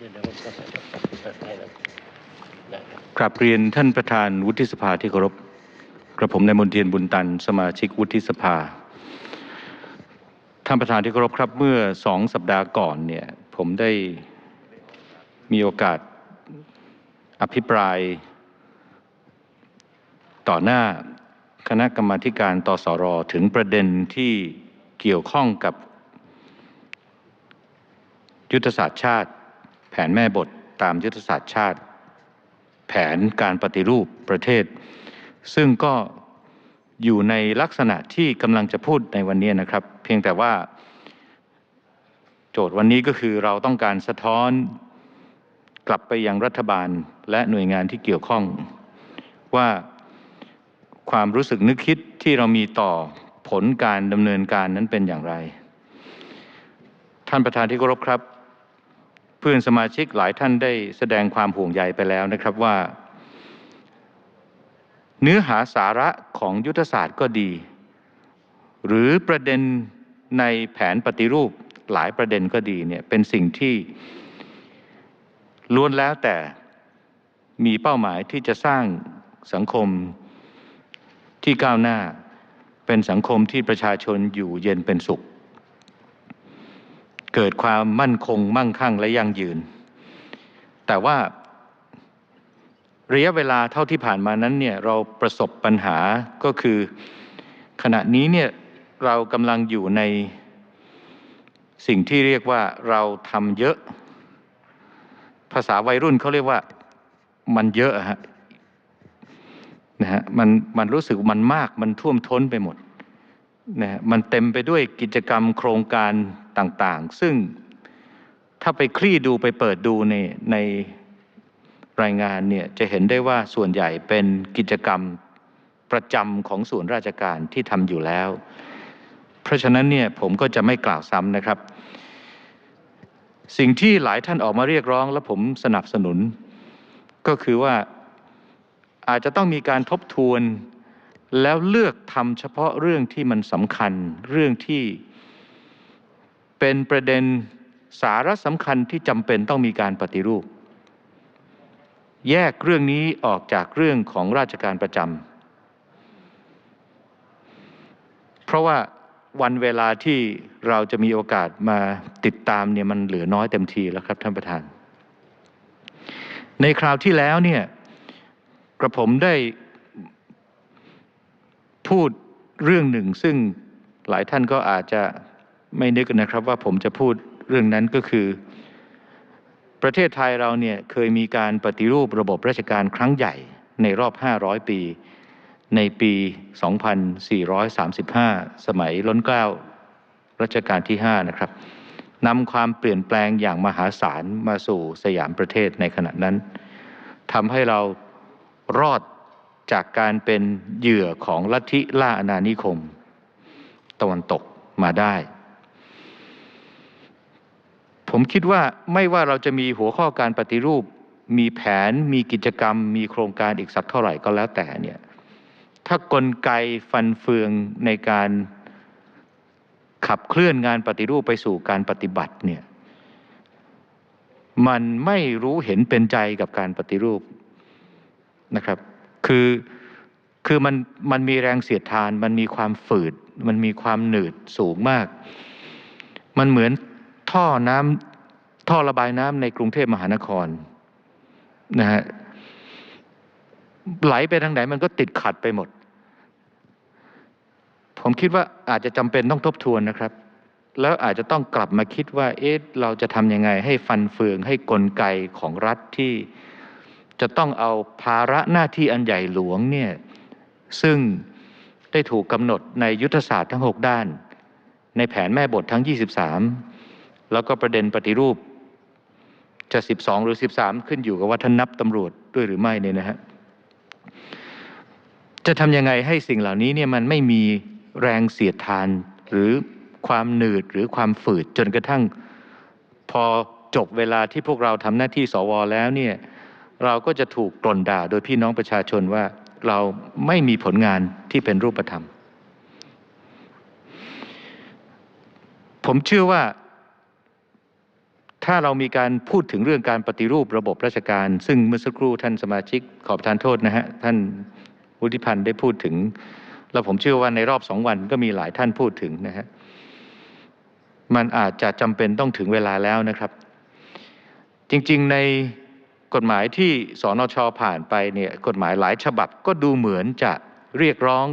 เดี๋ยวเดี๋ยวผมจะเปิดให้แล้วนะครับกราบเรียนท่านประธานวุฒิสภาที่เคารพกระผมนายมนเทียนบุญตัน สมาชิกวุฒิสภา ท่านประธานที่เคารพครับเมื่อสองสัปดาห์ก่อนเนี่ยผมได้มีโอกาสอภิปราย ต่อหน้าคณะกรรมาการตสรถึงประเด็นที่เกี่ยวข้องกับยุทธศาสตร์ชาติ แผนแม่บทตามยุทธศาสตร์ชาติ แผนการปฏิรูปประเทศ ซึ่งก็อยู่ในลักษณะที่กำลังจะพูดในวันนี้นะครับ เพียงแต่ว่าโจทย์วันนี้ก็คือเราต้องการสะท้อนกลับไปยังรัฐบาลและหน่วยงานที่เกี่ยวข้อง ว่าความรู้สึกนึกคิดที่เรามีต่อผลการดำเนินการนั้นเป็นอย่างไร ท่านประธานที่เคารพครับ เพื่อนสมาชิกหลายท่านได้แสดงความห่วงใยไปแล้วนะครับว่า เนื้อหาสาระของยุทธศาสตร์ก็ดี หรือประเด็นในแผนปฏิรูปหลายประเด็นก็ดีเนี่ยเป็นสิ่งที่ล้วนแล้วแต่มีเป้าหมายที่จะสร้างสังคมที่ก้าวหน้า เป็นสังคมที่ประชาชนอยู่เย็นเป็นสุข เกิดความมั่นคงมั่งคั่งและยั่งยืน แต่ว่าระยะเวลาเท่าที่ผ่านมานั้นเนี่ยเราประสบปัญหาก็คือขณะนี้เนี่ยเรากำลังอยู่ในสิ่งที่เรียกว่าเราทำเยอะ ภาษาวัยรุ่นเขาเรียกว่ามันเยอะฮะนะฮะมันมันรู้สึกมันมากมันท่วมท้นไปหมด นะมันเต็มไปด้วยกิจกรรมโครงการต่างๆ ซึ่งถ้าไปคลี่ดูไปเปิดดูในในรายงานเนี่ยจะเห็นได้ว่าส่วนใหญ่เป็นกิจกรรมประจำของส่วนราชการที่ทำอยู่แล้ว เพราะฉะนั้นเนี่ยผมก็จะไม่กล่าวซ้ำนะครับ สิ่งที่หลายท่านออกมาเรียกร้องและผมสนับสนุน ก็คือว่าอาจจะต้องมีการทบทวน แล้วเลือกทำเฉพาะเรื่องที่มันสำคัญ เรื่องที่เป็นประเด็นสาระสำคัญที่จำเป็นต้องมีการปฏิรูป แยกเรื่องนี้ออกจากเรื่องของราชการประจำเพราะว่าวันเวลาที่เราจะมีโอกาสมาติดตามเนี่ยมันเหลือน้อยเต็มทีแล้วครับท่านประธาน ในคราวที่แล้วเนี่ยกระผมได้ พูดเรื่องหนึ่ง ซึ่งหลายท่านก็อาจจะไม่นึกนะครับว่าผมจะพูดเรื่องนั้นก็คือ ประเทศไทยเราเนี่ยเคยมีการปฏิรูประบบราชการครั้งใหญ่ในรอบ 500 ปี ในปี 2435 สมัยล้นเกล้ารัชกาลที่ 5 นะครับนำความเปลี่ยนแปลงอย่างมหาศาลมาสู่สยามประเทศในขณะนั้นทำให้เรารอด จากการเป็นเหยื่อของลัทธิล่าอาณานิคม ตะวันตกมาได้ ผมคิดว่าไม่ว่าเราจะมีหัวข้อการปฏิรูป มีแผนมีกิจกรรม มีโครงการอีกสักเท่าไหร่ก็แล้วแต่เนี่ยถ้ากลไกฟันเฟืองในการขับเคลื่อนงานปฏิรูปไปสู่การปฏิบัติเนี่ยมันไม่รู้เห็นเป็นใจกับการปฏิรูปนะครับ คือคือมันมันมีแรงเสียดทาน มันมีความฝืด มันมีความหนืดสูงมาก มันเหมือนท่อน้ำท่อระบายน้ำในกรุงเทพมหานครนะฮะไหลไปทางไหนมันก็ติดขัดไปหมด ผมคิดว่าอาจจะจำเป็นต้องทบทวนนะครับ แล้วอาจจะต้องกลับมาคิดว่า เอ๊ะเราจะทำยังไงให้ฟันเฟืองให้กลไกของรัฐที่ จะต้องเอาภาระหน้าที่อันใหญ่หลวงเนี่ยซึ่งได้ถูกกำหนดในยุทธศาสตร์ทั้ง 6 ด้าน ในแผนแม่บททั้ง 23 แล้วก็ประเด็นปฏิรูปจะ 12 หรือ 13 ขึ้นอยู่กับว่าท่านนับตำรวจด้วยหรือไม่เนี่ยนะฮะจะทำยังไงให้สิ่งเหล่านี้เนี่ยมันไม่มีแรงเสียดทานหรือความหนืดหรือความฝืดจนกระทั่ง พอจบเวลาที่พวกเราทำหน้าที่สวแล้วเนี่ย เราก็จะถูกกล่นด่าโดยพี่น้องประชาชนว่าเราไม่มีผลงานที่เป็นรูปธรรม ผมเชื่อว่าถ้าเรามีการพูดถึงเรื่องการปฏิรูประบบราชการ ซึ่งเมื่อสักครู่ท่านสมาชิกขอประทานโทษนะฮะ ท่านวุฒิพันธ์ได้พูดถึง แล้วผมเชื่อว่าในรอบสองวันก็มีหลายท่านพูดถึงนะฮะ มันอาจจะจำเป็นต้องถึงเวลาแล้วนะครับ จริงๆใน กฎหมายที่สนชผ่านไปเนี่ยกฎหมายหลายฉบับก็ดูเหมือนจะเรียกร้อง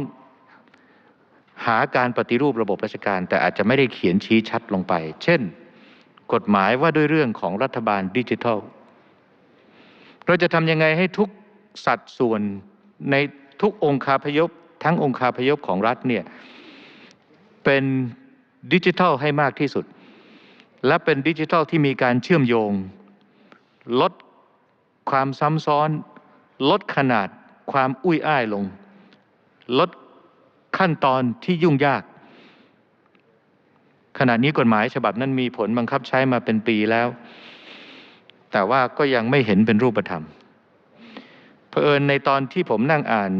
หาการปฏิรูประบบราชการ แต่อาจจะไม่ได้เขียนชี้ชัดลงไป เช่น กฎหมายว่าด้วยเรื่องของรัฐบาลดิจิทัล เราจะทำยังไงให้ทุกสัดส่วนในทุกองค์คาพยพ ทั้งองค์คาพยพของรัฐเนี่ยเป็นดิจิทัลให้มากที่สุด และเป็นดิจิทัลที่มีการเชื่อมโยง ลด ความซ้ำซ้อน ลดขนาดความอุ้ยอ้ายลง ลดขั้นตอนที่ยุ่งยาก ขณะนี้กฎหมายฉบับนั้นมีผลบังคับใช้มาเป็นปีแล้ว แต่ว่าก็ยังไม่เห็นเป็นรูปธรรมเผอิญในตอนที่ผมนั่งอ่าน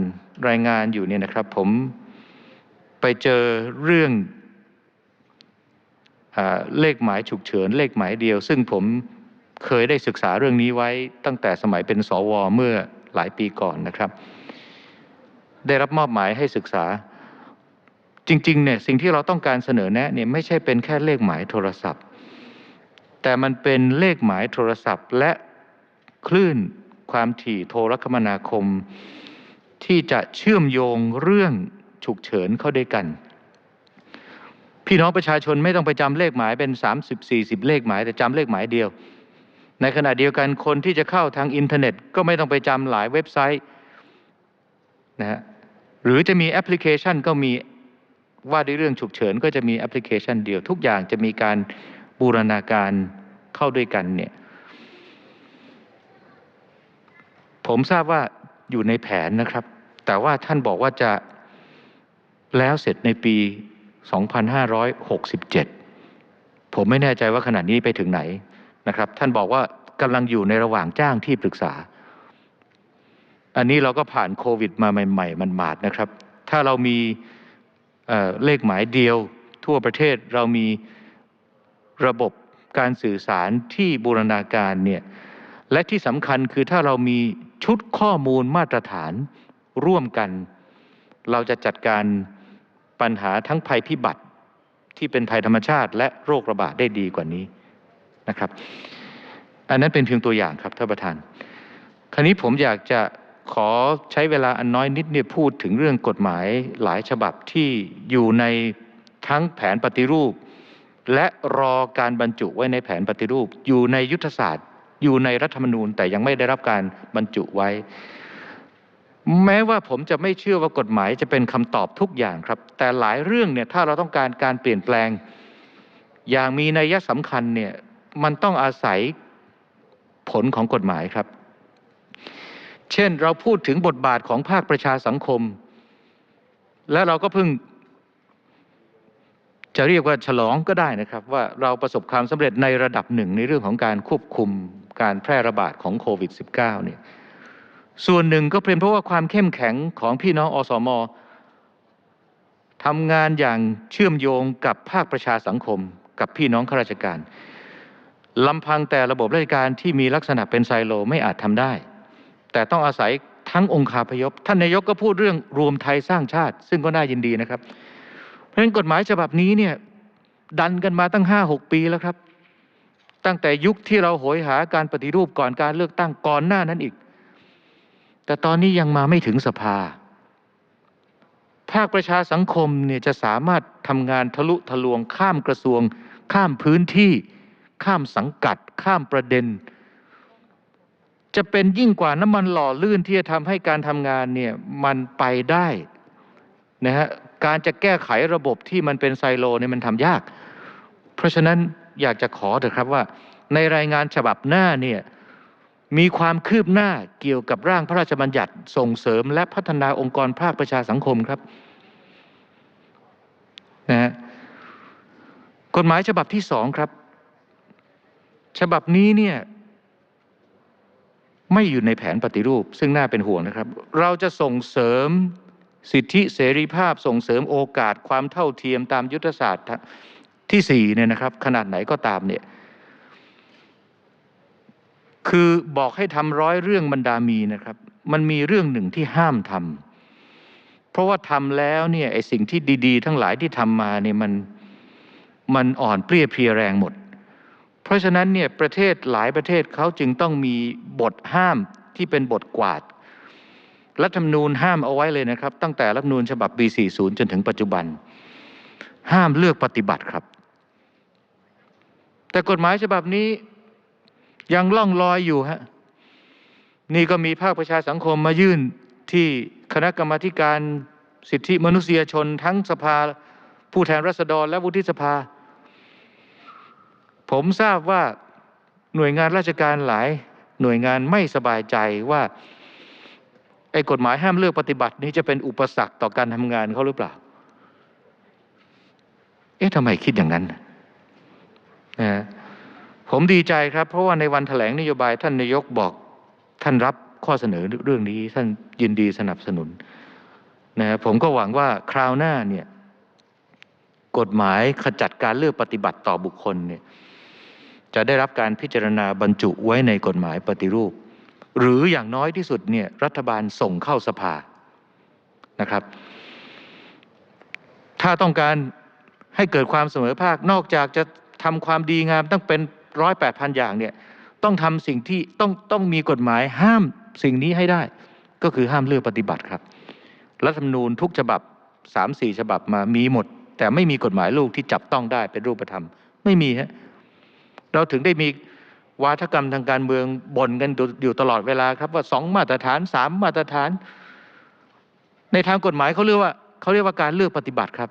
รายงานอยู่เนี่ยนะครับ ผมไปเจอเรื่องอเลขหมายฉุกเฉิน เลขหมายเดียว ซึ่งผม เคยได้ศึกษาเรื่องนี้ไว้ตั้งแต่สมัยเป็นสวเมื่อหลายปีก่อนนะครับ ได้รับมอบหมายให้ศึกษา จริงๆเนี่ยสิ่งที่เราต้องการเสนอแนะเนี่ยไม่ใช่เป็นแค่เลขหมายโทรศัพท์ แต่มันเป็นเลขหมายโทรศัพท์ และคลื่นความถี่โทรคมนาคม ที่จะเชื่อมโยงเรื่องฉุกเฉินเข้าด้วยกัน พี่น้องประชาชนไม่ต้องไปจำเลขหมายเป็น 30 40 เลขหมาย แต่จำเลขหมายเดียว ในขณะเดียวกันคนที่จะเข้าทางอินเทอร์เน็ต ก็ไม่ต้องไปจำหลายเว็บไซต์นะฮะหรือจะมีแอปพลิเคชันก็มีว่าด้วยเรื่องฉุกเฉิน ก็จะมีแอปพลิเคชันเดียว ทุกอย่างจะมีการบูรณาการเข้าด้วยกันเนี่ยผมทราบว่าอยู่ในแผนนะครับ แต่ว่าท่านบอกว่าจะแล้วเสร็จในปี 2567 ผมไม่แน่ใจว่าขณะนี้ไปถึงไหน นะครับท่านบอกว่ากำลังอยู่ในระหว่างจ้างที่ปรึกษา อันนี้เราก็ผ่านโควิดมาใหม่ ๆ มันหมาดนะครับ ถ้าเรามีเเลขหมายเดียวทั่วประเทศเรามีระบบการสื่อสารที่บูรณาการเนี่ยและที่สำคัญคือถ้าเรามีชุดข้อมูลมาตรฐานร่วมกัน เราจะจัดการปัญหาทั้งภัยพิบัติที่เป็นภัยธรรมชาติและโรคระบาดได้ดีกว่านี้ นะครับอันนั้นเป็นเพียงตัวอย่างครับท่านประธาน คราวนี้ผมอยากจะขอใช้เวลาอันน้อยนิดเนี่ยพูดถึงเรื่องกฎหมายหลายฉบับที่อยู่ในทั้งแผนปฏิรูป และรอการบรรจุไว้ในแผนปฏิรูป อยู่ในยุทธศาสตร์ อยู่ในรัฐธรรมนูญ แต่ยังไม่ได้รับการบรรจุไว้ แม้ว่าผมจะไม่เชื่อว่ากฎหมายจะเป็นคำตอบทุกอย่างครับ แต่หลายเรื่องเนี่ยถ้าเราต้องการการเปลี่ยนแปลง อย่างมีนัยสำคัญเนี่ย มันต้องอาศัยผลของกฎหมายครับ เช่นเราพูดถึงบทบาทของภาคประชาสังคม และเราก็เพิ่ง จะเรียกว่าฉลองก็ได้นะครับ ว่าเราประสบความสำเร็จในระดับหนึ่งในเรื่องของการควบคุมการแพร่ระบาดของโควิด -19 เนี่ยส่วนหนึ่งก็เป็นเพราะว่าความเข้มแข็งของพี่น้องอสมทำงานอย่างเชื่อมโยงกับภาคประชาสังคม กับพี่น้องข้าราชการ ลำพังแต่ระบบราชการที่มีลักษณะเป็นไซโลไม่อาจทำได้ แต่ต้องอาศัยทั้งองค์คาพยพ ท่านนายกก็พูดเรื่องรวมไทยสร้างชาติ ซึ่งก็น่ายินดีนะครับ เพราะฉะนั้นกฎหมายฉบับนี้เนี่ยดันกันมาตั้งห้าหกปีแล้วครับ ตั้งแต่ยุคที่เราโหยหาการปฏิรูปก่อนการเลือกตั้งก่อนหน้านั้นอีก แต่ตอนนี้ยังมาไม่ถึงสภา ภาคประชาสังคมเนี่ยจะสามารถทำงานทะลุทะลวงข้ามกระทรวง ข้ามพื้นที่ ข้ามสังกัด ข้ามประเด็น จะเป็นยิ่งกว่าน้ำมันหล่อลื่นที่จะทำให้การทำงานเนี่ยมันไปได้นะฮะการจะแก้ไขระบบที่มันเป็นไซโลเนี่ยมันทำยาก เพราะฉะนั้นอยากจะขอเถอะครับว่า ในรายงานฉบับหน้าเนี่ยมีความคืบหน้าเกี่ยวกับร่างพระราชบัญญัติส่งเสริมและพัฒนาองค์กรภาคประชาสังคมครับนะฮะกฎหมายฉบับที่สองครับ ฉบับนี้เนี่ยไม่อยู่ในแผนปฏิรูป ซึ่งน่าเป็นห่วงนะครับ เราจะส่งเสริมสิทธิเสรีภาพส่งเสริมโอกาสความเท่าเทียมตามยุทธศาสตร์ที่สี่เนี่ยนะครับ ขนาดไหนก็ตามเนี่ยคือบอกให้ทำร้อยเรื่องบรรดามีนะครับ มันมีเรื่องหนึ่งที่ห้ามทำเพราะว่าทำแล้วเนี่ยไอ้สิ่งที่ดี ๆ ทั้งหลายที่ทำมาเนี่ยมันมันอ่อนเปรี้ยเพลียแรงหมด เพราะฉะนั้นเนี่ยประเทศหลายประเทศเขาจึงต้องมีบทห้ามที่เป็นบทกวาด รัฐธรรมนูญห้ามเอาไว้เลยนะครับ ตั้งแต่รัฐธรรมนูญฉบับปี 40 จนถึงปัจจุบัน ห้ามเลือกปฏิบัติครับ แต่กฎหมายฉบับนี้ยังล่องลอยอยู่ฮะนี่ก็มีภาคประชาสังคมมายื่นที่คณะกรรมาการสิทธิมนุษยชนทั้งสภา ผู้แทนราษฎรและวุฒิสภา ผมทราบว่าหน่วยงานราชการหลายหน่วยงานไม่สบายใจว่าไอ้กฎหมายห้ามเลือกปฏิบัตินี้จะเป็นอุปสรรคต่อการทำงานเขาหรือเปล่า เอ๊ะทำไมคิดอย่างนั้นนะผมดีใจครับ เพราะว่าในวันแถลงนโยบายท่านนายกบอกท่านรับข้อเสนอเรื่องนี้ท่านยินดีสนับสนุนนะฮะผมก็หวังว่าคราวหน้าเนี่ยกฎหมายขจัดการเลือกปฏิบัติต่อบุคคลเนี่ย จะได้รับการพิจารณาบรรจุไว้ในกฎหมายปฏิรูป หรืออย่างน้อยที่สุดเนี่ยรัฐบาลส่งเข้าสภานะครับ ถ้าต้องการให้เกิดความเสมอภาคนอกจากจะทำความดีงามตั้งเป็นร้อยแปดพันอย่างเนี่ยต้องทำสิ่งที่ต้องต้องมีกฎหมายห้ามสิ่งนี้ให้ได้ ก็คือห้ามเลือกปฏิบัติครับ รัฐธรรมนูญทุกฉบับสามสี่ฉบับมามีหมด แต่ไม่มีกฎหมายลูกที่จับต้องได้เป็นรูปธรรม ไม่มีฮะ เราถึงได้มีวาทกรรมทางการเมืองบ่นกันอยู่ตลอดเวลาครับว่าสองมาตรฐานสามมาตรฐาน ในทางกฎหมายเขาเรียกว่าเขาเรียกว่าการเลือกปฏิบัติครับ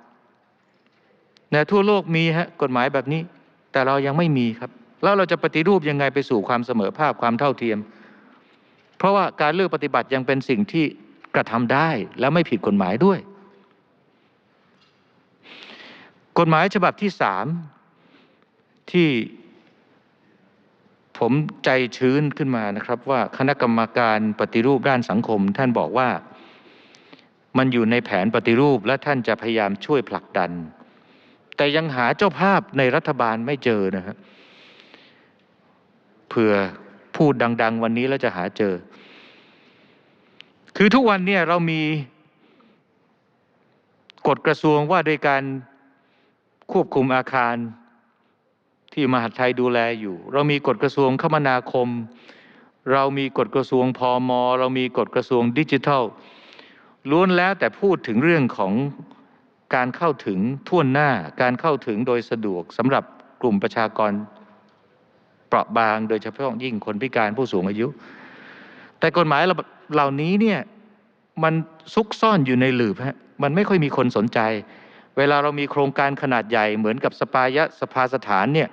นะทั่วโลกมีฮะกฎหมายแบบนี้ แต่เรายังไม่มีครับ แล้วเราจะปฏิรูปยังไงไปสู่ความเสมอภาคความเท่าเทียม เพราะว่าการเลือกปฏิบัติยังเป็นสิ่งที่กระทำได้และไม่ผิดกฎหมายด้วย กฎหมายฉบับที่สามที่ ผมใจชื้นขึ้นมานะครับว่าคณะกรรมการปฏิรูปด้านสังคม ท่านบอกว่ามันอยู่ในแผนปฏิรูปและท่านจะพยายามช่วยผลักดัน แต่ยังหาเจ้าภาพในรัฐบาลไม่เจอนะฮะเผื่อพูดดัง ๆ วันนี้แล้วจะหาเจอ คือทุกวันเนี่ยเรามีกฎกระทรวงว่าโดยการควบคุมอาคาร ที่มหาดไทยดูแลอยู่ เรามีกฎกระทรวงคมนาคม เรามีกฎกระทรวงพอมเรามีกฎกระทรวงดิจิทัล ล้วนแล้วแต่พูดถึงเรื่องของการเข้าถึงท่วนหน้าการเข้าถึงโดยสะดวกสำหรับกลุ่มประชากรเปราะบาง โดยเฉพาะยิ่งคนพิการผู้สูงอายุ แต่กฎหมายเหล่านี้เนี่ยมันซุกซ่อนอยู่ในหลืบฮะมันไม่ค่อยมีคนสนใจ เวลาเรามีโครงการขนาดใหญ่เหมือนกับสปายะสภาสถานเนี่ย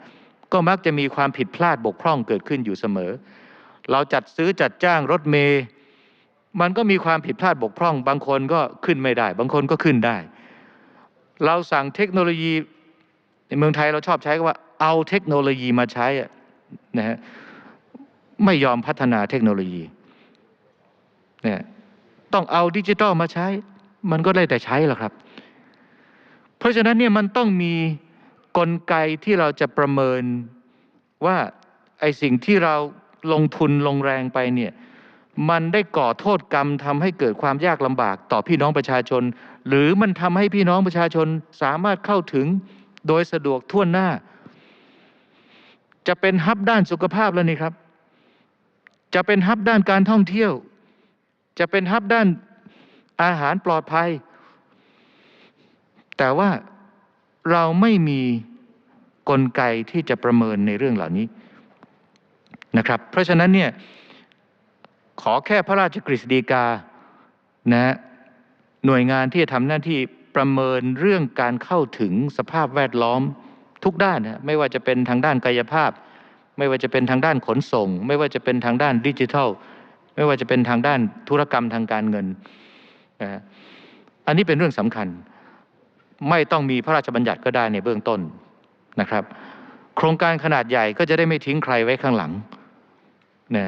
ก็มักจะมีความผิดพลาดบกพร่องเกิดขึ้นอยู่เสมอ เราจัดซื้อจัดจ้างรถเมย์มันก็มีความผิดพลาดบกพร่อง บางคนก็ขึ้นไม่ได้ บางคนก็ขึ้นได้ เราสั่งเทคโนโลยีในเมืองไทยเราชอบใช้คำว่าเอาเทคโนโลยีมาใช้นะฮะไม่ยอมพัฒนาเทคโนโลยีเนี่ยต้องเอาดิจิทัลมาใช้ มันก็ได้แต่ใช้หรอครับ เพราะฉะนั้นเนี่ยมันต้องมี กลไกที่เราจะประเมินว่าไอสิ่งที่เราลงทุนลงแรงไปเนี่ยมันได้ก่อโทษกรรมทำให้เกิดความยากลำบากต่อพี่น้องประชาชน หรือมันทำให้พี่น้องประชาชนสามารถเข้าถึงโดยสะดวกทั่วหน้า จะเป็นฮับด้านสุขภาพแล้วนี่ครับ จะเป็นฮับด้านการท่องเที่ยว จะเป็นฮับด้านอาหารปลอดภัย แต่ว่า เราไม่มีกลไกที่จะประเมินในเรื่องเหล่านี้นะครับ เพราะฉะนั้นเนี่ยขอแค่พระราชกฤษฎีกานะหน่วยงานที่จะทำหน้าที่ประเมินเรื่องการเข้าถึงสภาพแวดล้อมทุกด้านนะไม่ว่าจะเป็นทางด้านกายภาพ ไม่ว่าจะเป็นทางด้านขนส่ง ไม่ว่าจะเป็นทางด้านดิจิทัล ไม่ว่าจะเป็นทางด้านธุรกรรมทางการเงินนะอันนี้เป็นเรื่องสำคัญ ไม่ต้องมีพระราชบัญญัติก็ได้ในเบื้องต้นนะครับ โครงการขนาดใหญ่ก็จะได้ไม่ทิ้งใครไว้ข้างหลังนะ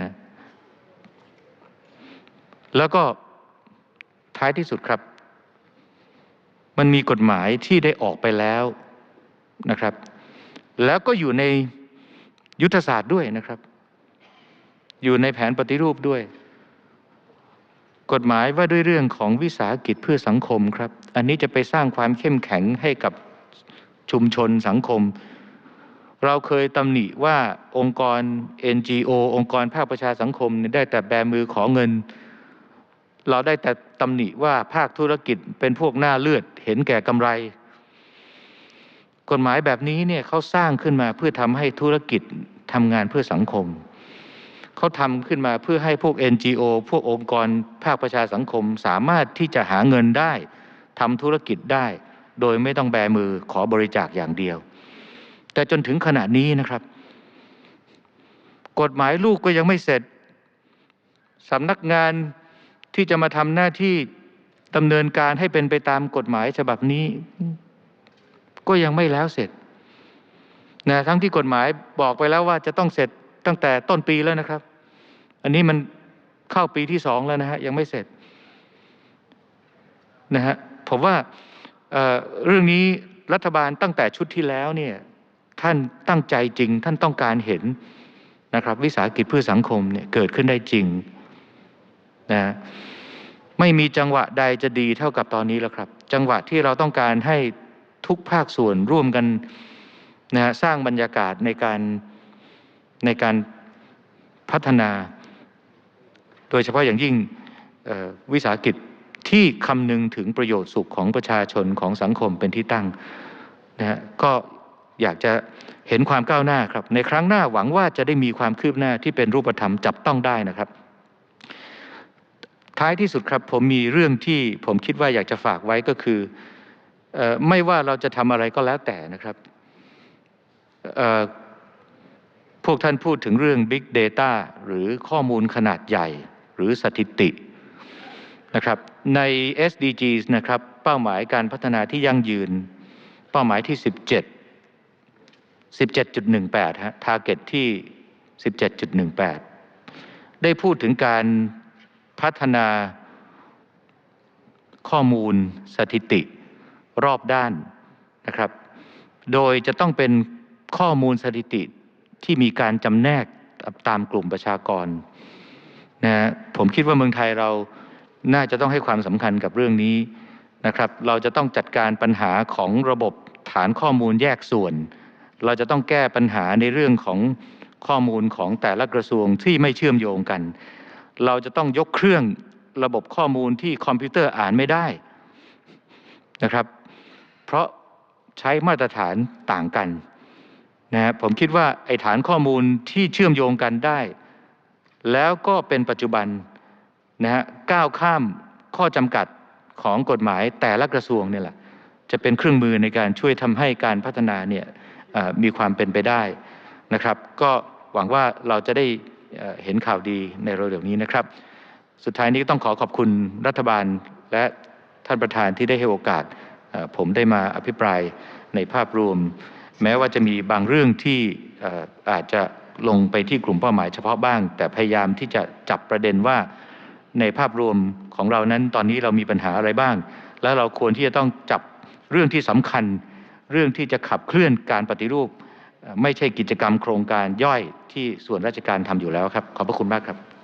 แล้วก็ท้ายที่สุดครับ มันมีกฎหมายที่ได้ออกไปแล้วนะครับ แล้วก็อยู่ในยุทธศาสตร์ด้วยนะครับ อยู่ในแผนปฏิรูปด้วย กฎหมายว่าด้วยเรื่องของวิสาหกิจเพื่อสังคมครับ อันนี้จะไปสร้างความเข้มแข็งให้กับชุมชนสังคม เราเคยตำหนิว่าองค์กร NGO องค์กรภาคประชาสังคมได้แต่แบมือขอเงิน เราได้แต่ตำหนิว่าภาคธุรกิจเป็นพวกหน้าเลือดเห็นแก่กำไร กฎหมายแบบนี้เนี่ยเขาสร้างขึ้นมาเพื่อทำให้ธุรกิจทำงานเพื่อสังคม เขาทำขึ้นมาเพื่อให้พวก NGO พวกองค์กรภาคประชาสังคมสามารถที่จะหาเงินได้ทำธุรกิจได้ โดยไม่ต้องแบมือขอบริจาคอย่างเดียว แต่จนถึงขณะนี้นะครับ กฎหมายลูกก็ยังไม่เสร็จสำนักงานที่จะมาทำหน้าที่ดำเนินการให้เป็นไปตามกฎหมายฉบับนี้ ก็ยังไม่แล้วเสร็จนะทั้งที่กฎหมายบอกไปแล้วว่าจะต้องเสร็จ ตั้งแต่ต้นปีแล้วนะครับ อันนี้มันเข้าปีที่สองแล้วนะฮะยังไม่เสร็จนะฮะผมว่าเเรื่องนี้รัฐบาลตั้งแต่ชุดที่แล้วเนี่ยท่านตั้งใจจริง ท่านต้องการเห็นนะครับ วิสาหกิจเพื่อสังคมเนี่ยเกิดขึ้นได้จริงนะไม่มีจังหวะใดจะดีเท่ากับตอนนี้แล้วครับ จังหวะที่เราต้องการให้ทุกภาคส่วนร่วมกันนะฮะสร้างบรรยากาศในการ ในการพัฒนา โดยเฉพาะอย่างยิ่งวิสาหกิจที่คำนึงถึงประโยชน์สุขของประชาชนของสังคมเป็นที่ตั้งนะฮะก็อยากจะเห็นความก้าวหน้าครับ ในครั้งหน้าหวังว่าจะได้มีความคืบหน้าที่เป็นรูปธรรมจับต้องได้นะครับ ท้ายที่สุดครับผมมีเรื่องที่ผมคิดว่าอยากจะฝากไว้ก็คือออไม่ว่าเราจะทำอะไรก็แล้วแต่นะครับ พวกท่านพูดถึงเรื่อง Big Data หรือข้อมูลขนาดใหญ่หรือสถิตินะครับใน SDGs นะครับเป้าหมายการพัฒนาที่ยั่งยืน เป้าหมายที่ 17 17.18ฮะ target ที่ 17.18 ได้พูดถึงการพัฒนาข้อมูลสถิติรอบด้านนะครับ โดยจะต้องเป็นข้อมูลสถิติ ที่มีการจำแนกตามกลุ่มประชากรนะฮะผมคิดว่าเมืองไทยเราน่าจะต้องให้ความสำคัญกับเรื่องนี้นะครับ เราจะต้องจัดการปัญหาของระบบฐานข้อมูลแยกส่วน เราจะต้องแก้ปัญหาในเรื่องของข้อมูลของแต่ละกระทรวงที่ไม่เชื่อมโยงกัน เราจะต้องยกเครื่องระบบข้อมูลที่คอมพิวเตอร์อ่านไม่ได้นะครับ เพราะใช้มาตรฐานต่างกัน นะผมคิดว่าไอ้ฐานข้อมูลที่เชื่อมโยงกันได้ แล้วก็เป็นปัจจุบันนะฮะก้าวข้ามข้อจำกัดของกฎหมายแต่ละกระทรวงเนี่ยแหละจะเป็นเครื่องมือในการช่วยทำให้การพัฒนาเนี่ยมีความเป็นไปได้นะครับ ก็หวังว่าเราจะได้เห็นข่าวดีในเร็วๆนี้นะครับ สุดท้ายนี้ก็ต้องขอขอบคุณรัฐบาลและท่านประธานที่ได้ให้โอกาสผมได้มาอภิปรายในภาพรวม แม้ว่าจะมีบางเรื่องที่อาจจะลงไปที่กลุ่มเป้าหมายเฉพาะบ้าง แต่พยายามที่จะจับประเด็นว่าในภาพรวมของเรานั้นตอนนี้เรามีปัญหาอะไรบ้าง แล้วเราควรที่จะต้องจับเรื่องที่สำคัญ เรื่องที่จะขับเคลื่อนการปฏิรูป ไม่ใช่กิจกรรมโครงการย่อยที่ส่วนราชการทำอยู่แล้วครับ ขอบพระคุณมากครับ